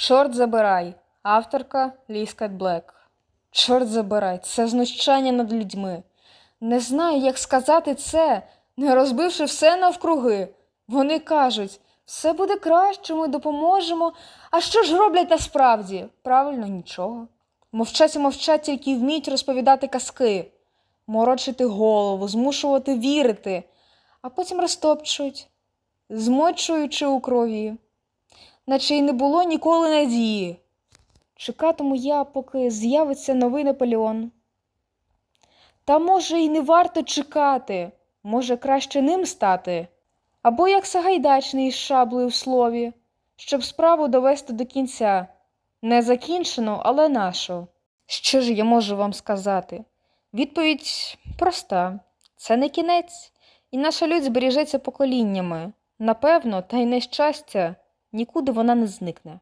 Чорт забирай. Авторка Ліскат Блек. Чорт забирай, це знущання над людьми. Не знаю, як сказати це, не розбивши все навкруги. Вони кажуть, все буде краще, ми допоможемо. А що ж роблять насправді? Правильно, нічого. Мовчать і мовчать, тільки вміють розповідати казки, морочити голову, змушувати вірити, а потім розтопчують, змочуючи у крові, наче й не було ніколи надії. Чекатиму я, поки з'явиться новий Наполеон. Та може й не варто чекати, може краще ним стати, або як Сагайдачний із шаблею в слові, щоб справу довести до кінця. Не закінчено, але нашу. Що ж я можу вам сказати? Відповідь проста: це не кінець, і наша людь збережеться поколіннями. Напевно, та й нещастя, нікуди вона не зникне.